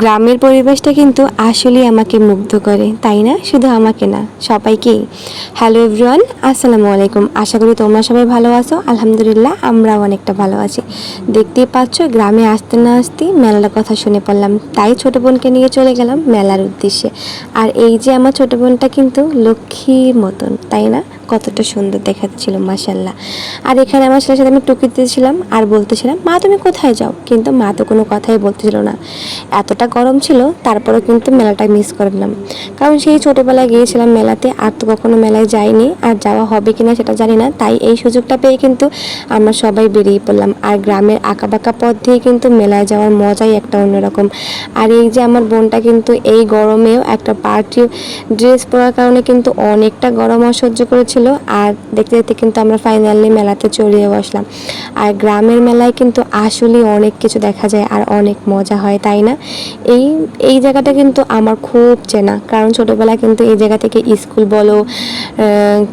গ্রামের পরিবেশটা কিন্তু আসলেই আমাকে মুগ্ধ করে, তাই না? শুধু আমাকে না, সবাইকেই। হ্যালো এভরিওয়ান আসসালামু আলাইকুম। আশা করি তোমরা সবাই ভালো আছো। আলহামদুলিল্লাহ, আমরাও অনেকটা ভালো আছি। দেখতেই পাচ্ছ, গ্রামে আসতে না আসতেই মেলার কথা শুনে পড়লাম। তাই ছোট বোনকে নিয়ে চলে গেলাম মেলার উদ্দেশ্যে। আর এই যে আমার ছোট বোনটা কিন্তু লক্ষ্মীর মতন, তাই না? কতটা সুন্দর দেখাচ্ছিল মাসাল্লাহ আর এখানে আমার ছেলের সাথে আমি টুকি দিয়েছিলাম আর বলতেছিলাম, মা, তুমি কোথায় যাও? কিন্তু মা তো কোনো কথাই বলতেছিল না। এতটা গরম ছিল, তারপরেও কিন্তু মেলাটা মিস করলাম। কারণ সেই ছোটোবেলায় গিয়েছিলাম মেলাতে, আর তো কখনো মেলায় যাইনি, আর যাওয়া হবে কিনা সেটা জানি না, তাই এই সুযোগটা পেয়ে কিন্তু আমরা সবাই বেরিয়ে পড়লাম। আর গ্রামের আঁকাবাঁকা পথ দিয়ে কিন্তু মেলায় যাওয়ার মজাই একটা অন্যরকম। আর এই যে আমার বোনটা কিন্তু এই গরমেও একটা পার্টি ড্রেস পরার কারণে কিন্তু অনেকটা গরম অসহ্য করেছিল, আর দেখতে দেখতে কিন্তু আমরা ফাইনালি মেলাতে চড়িয়ে বসলাম। আর গ্রামের মেলায় কিন্তু আসলেই অনেক কিছু দেখা যায়, আর অনেক মজা হয়, তাই না? এই এই জায়গাটা কিন্তু আমার খুব চেনা। কারণ ছোটোবেলায় কিন্তু এই জায়গা থেকে স্কুল বলো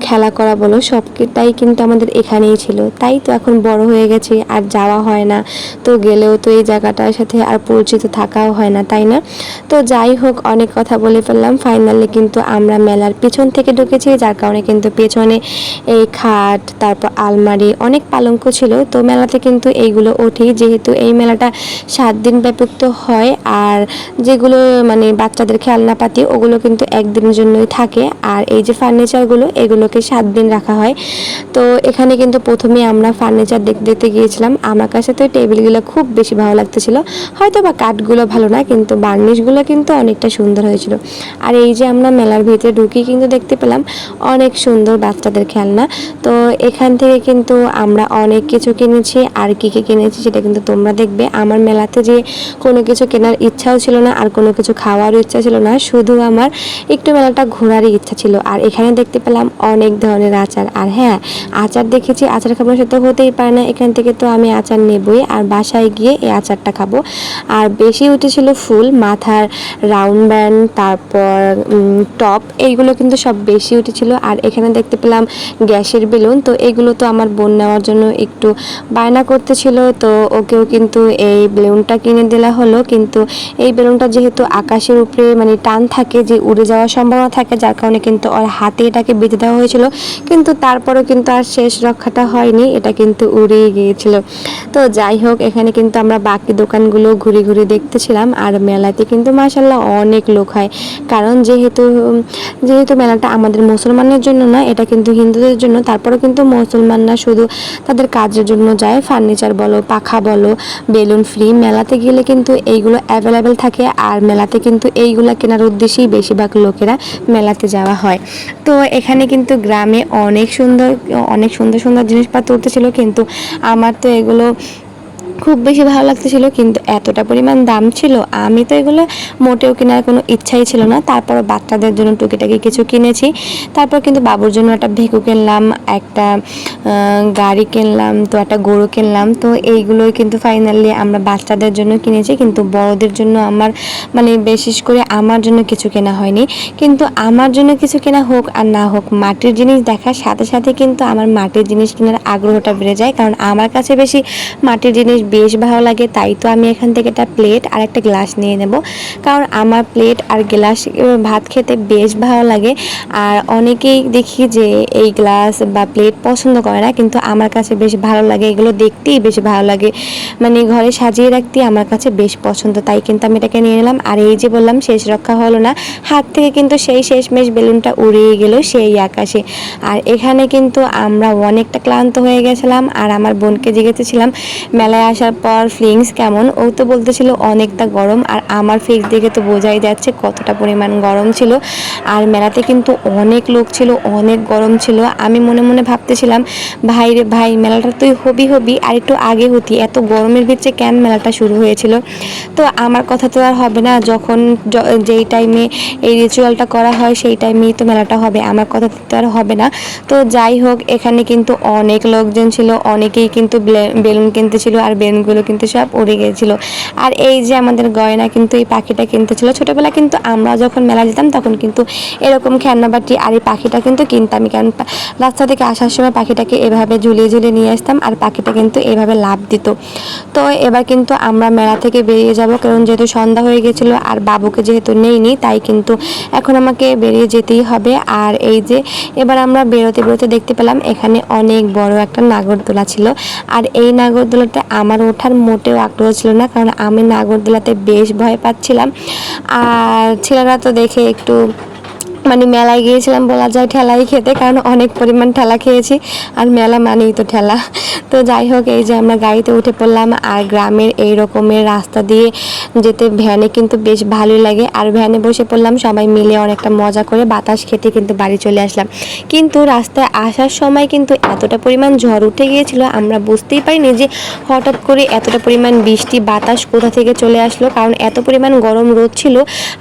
খেলা করা বলো, সবটাই কিন্তু আমাদের এখানেই ছিল। তাই তো এখন বড় হয়ে গেছি, আর যাওয়া হয় না। তো গেলেও তো এই জায়গাটার সাথে আর পরিচিত থাকাও হয় না, তাই না? তো যাই হোক, অনেক কথা বলে ফেললাম। ফাইনালি কিন্তু আমরা মেলার পিছন থেকে ঢুকেছি, যার কারণে কিন্তু পেছনে এই খাট, তারপর আলমারি অনেক পালঙ্ক ছিল। তো মেলাতে কিন্তু এইগুলো ওঠেই। যেহেতু এই মেলাটা সাত দিন ব্যাপক তো হয়, আর যেগুলো মানে বাচ্চাদের খেলনাপাতি, ওগুলো কিন্তু একদিনের জন্যই থাকে। আর এই যে ফার্নিচারগুলো এগুলোকে সাত দিন রাখা হয়। তো এখানে কিন্তু প্রথমে আমরা ফার্নিচার দেখতে দেখতে গিয়েছিলাম। আমার কাছে তো টেবিলগুলো খুব বেশি ভালো লাগতেছিল। হয়তো বা কাঠগুলো ভালো না, কিন্তু বার্নিশগুলো কিন্তু অনেকটা সুন্দর হয়েছিল। আর এই যে আমরা মেলার ভিতরে ঢুকি কিন্তু দেখতে পেলাম, অনেক সুন্দর বাচ্চাদের খেলনা। তো এখান থেকে কিন্তু আমরা অনেক কিছু কিনেছি। আর কী কী কিনেছি সেটা কিন্তু তোমরা দেখবে। আমার মেলাতে যে কোনো কিছু কেনার ইচ্ছাও ছিল না, আর কোনো কিছু খাওয়ারও ইচ্ছা ছিল না, শুধু আমার একটু মেলাটা ঘোরারই ইচ্ছা ছিল। আর এখানে দেখতে পেলাম অনেক ধরনের আচার। আর হ্যাঁ আচার দেখেছি, আচার খাবার সাথে হতেই পারে না। এখান থেকে তো আমি আচার নেবই, আর বাসায় গিয়ে এই আচারটা খাব। আর বেশি উঠেছিল ফুল, মাথার রাউন্ড ব্যান্ড, তারপর টপ, এইগুলো কিন্তু সব বেশি উঠেছিল। আর এখানে দেখতে পেলাম গ্যাসের বেলুন, তো এগুলো তো আমার বোন নেওয়ার জন্য একটু বায়না করতেছিল। তো ওকেও কিন্তু এই বেলুনটা কিনে দেওয়া হলো, কিন্তু এই বেলুনটা যেহেতু আকাশের উপরে মানে টান থাকে যে উড়ে যাওয়ার সম্ভাবনা থাকে, যার কারণে কিন্তু ওর হাতে এটাকে বেঁধে দেওয়া হয়েছিল। কিন্তু তারপরেও কিন্তু আর শেষ রক্ষাটা হয়নি, এটা কিন্তু উড়েই গিয়েছিল। তো যাই হোক, এখানে কিন্তু আমরা বাকি দোকানগুলো ঘুরে ঘুরে দেখতেছিলাম, আর মেলাতে কিন্তু মাসাল্লাহ অনেক লোক হয়। কারণ যেহেতু যেহেতু মেলাটা আমাদের মুসলমানের জন্য না, এটা কিন্তু হিন্দুদের জন্য, তারপরেও কিন্তু মুসলমানরা শুধু তাদের কাজের জন্য যায়। ফার্নিচার বলো, পাখা বলো, বেলুন, ফ্রি, মেলাতে গেলে কিন্তু এইগুলো অ্যাভেলেবেল থাকে আর মেলাতে কিন্তু এইগুলা কেনার উদ্দেশ্যেই বেশিরভাগ লোকেরা মেলাতে যাওয়া হয়। তো এখানে কিন্তু গ্রামে অনেক সুন্দর অনেক সুন্দর সুন্দর জিনিসপত্র উঠতেছিল কিন্তু আমার তো এগুলো খুব বেশি ভালো লাগতেছিল, কিন্তু এতটা পরিমাণ দাম ছিল, আমি তো এগুলো মোটেও কেনার কোনো ইচ্ছাই ছিল না। তারপর বাচ্চাদের জন্য টুকিটাকি কিছু কিনেছি। তারপর কিন্তু বাবুর জন্য একটা ভেকু কিনলাম, একটা গাড়ি কিনলাম, তো একটা গরু কিনলাম। তো এইগুলোই কিন্তু ফাইনালি আমরা বাচ্চাদের জন্য কিনেছি, কিন্তু বড়দের জন্য আমার মানে বিশেষ করে আমার জন্য কিছু কেনা হয়নি। কিন্তু আমার জন্য কিছু কেনা হোক আর না হোক, মাটির জিনিস দেখার সাথে সাথে কিন্তু আমার মাটির জিনিস কেনার আগ্রহটা বেড়ে যায়। কারণ আমার কাছে বেশি মাটির জিনিস বেশ ভালো লাগে, তাই তো আমি এখান থেকে একটা প্লেট আর একটা গ্লাস নিয়ে নেব। কারণ আমার প্লেট আর গ্লাস ভাত খেতে বেশ ভালো লাগে। আর অনেকেই দেখি যে এই গ্লাস বা প্লেট পছন্দ করে না, কিন্তু আমার কাছে বেশ ভালো লাগে। এগুলো দেখতেই বেশ ভালো লাগে। মানে ঘরে সাজিয়ে রাখতে আমার কাছে বেশ পছন্দ, তাই কিন্তু আমি এটাকে নিয়ে নিলাম। আর এই যে বললাম, শেষ রক্ষা হলো না। হাত থেকে কিন্তু সেই শেষমেশ বেলুনটা উড়িয়ে গেল সেই আকাশে। আর এখানে কিন্তু আমরা অনেকটা ক্লান্ত হয়ে গেছিলাম। আর আমার বোনকে জিজ্ঞেসেছিলাম মেলায় আসার পর ফিলিংস কেমন? ও তো বলতেছিল অনেকটা গরম, আর আমার ফেস দেখে তো বোঝাই যাচ্ছে কতটা পরিমাণ গরম ছিল। আর মেলাতে কিন্তু অনেক লোক ছিল, অনেক গরম ছিল। আমি মনে মনে ভাবতেছিলাম, ভাই রে ভাই, মেলাটা তুই হবি হবি, আর একটু আগে হতি। এত গরমের ভিতরে কেন মেলাটা শুরু হয়েছিল? তো আমার কথা তো আর হবে না, যখন যেই টাইমে এই রিচুয়ালটা করা হয়, সেই টাইমেই তো মেলাটা হবে। আমার কথা তো আর হবে না। তো যাই হোক, এখানে কিন্তু অনেক লোকজন ছিল, অনেকেই কিন্তু বেলুন কিনতে ছিল, আর বেনগুলো কিন্তু সব উড়ে গিয়েছিল আর এই যে আমাদের গয়না কিন্তু, এই পাখিটা কিনতে ছিল, ছোটোবেলা কিন্তু আমরা যখন মেলা যেতাম তখন কিন্তু এরকম খেলনাবাটি আর এই পাখিটা কিন্তু কিনতামই কারণ রাস্তা থেকে আসার সময় পাখিটাকে এভাবে ঝুলিয়ে ঝুলিয়ে নিয়ে আসতাম আর পাখিটা কিন্তু এভাবে লাভ দিত। তো এবার কিন্তু আমরা মেলা থেকে বেরিয়ে যাব, কারণ যেহেতু সন্ধ্যা হয়ে গেছিল আর বাবুকে যেহেতু নেইনি, তাই কিন্তু এখন আমাকে বেরিয়ে যেতেই হবে। আর এই যে এবার আমরা বেরোতে বেরোতে দেখতে পেলাম এখানে অনেক বড় একটা নাগরদোলা ছিল। আর এই নাগরদোলাতে আমার ওঠার মোটেও আগ্রহ ছিল না, কারণ আমি নাগরদোলাতে বেশ ভয় পাচ্ছিলাম। আর ছেলেরা তো দেখে একটু মানে মেলায় গিয়েছিলাম বলা যায় ঠেলাই খেতে, কারণ অনেক পরিমাণ ঠেলা খেয়েছি। আর মেলা মানেই তো ঠেলা। তো যাই হোক, এই যে আমরা গাড়িতে উঠে পড়লাম আর গ্রামের এই রকমের রাস্তা দিয়ে যেতে ভ্যানে কিন্তু বেশ ভালোই লাগে। আর ভ্যানে বসে পড়লাম সবাই মিলে অনেকটা মজা করে বাতাস খেতে কিন্তু বাড়ি চলে আসলাম। কিন্তু রাস্তায় আসার সময় কিন্তু এতটা পরিমাণ ঝড় উঠে গিয়েছিল, আমরা বুঝতেই পারিনি যে হঠাৎ করে এতটা পরিমাণ বৃষ্টি, বাতাস কোথা থেকে চলে আসলো। কারণ এত পরিমাণ গরম রোদ ছিল,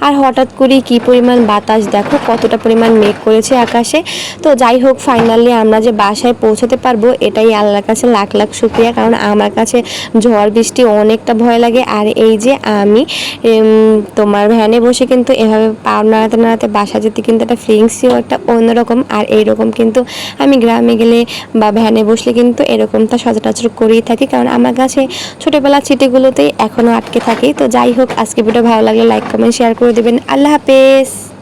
আর হঠাৎ করে কি পরিমাণ বাতাস, দেখো কতটা পরিমাণ মেঘ করেছে আকাশে। তো যাই হোক ফাইনালি আমরা যে বাসায় পৌঁছাতে পারব, এটাই আল্লাহর কাছে লাখ লাখ শুক্রিয়া। কারণ আমার কাছে ঝড়, বৃষ্টি অনেকটা ভয় লাগে। আর এই যে আমি তোমার ভ্যানে বসে কিন্তু এভাবে পা নাড়াতে নাড়াতে বাসা যেতে কিন্তু একটা ফিলিংসও একটা অন্যরকম। আর এইরকম কিন্তু আমি গ্রামে গেলে বা ভ্যানে বসলে কিন্তু এরকমটা সচরাচর করেই থাকি। কারণ আমার কাছে ছোটোবেলার স্মৃতিগুলোতেই এখনও আটকে থাকি। তো যাই হোক, আজকে ভিডিও ভালো লাগলে লাইক কমেন্ট শেয়ার করে দেবেন। আল্লাহ হাফেজ!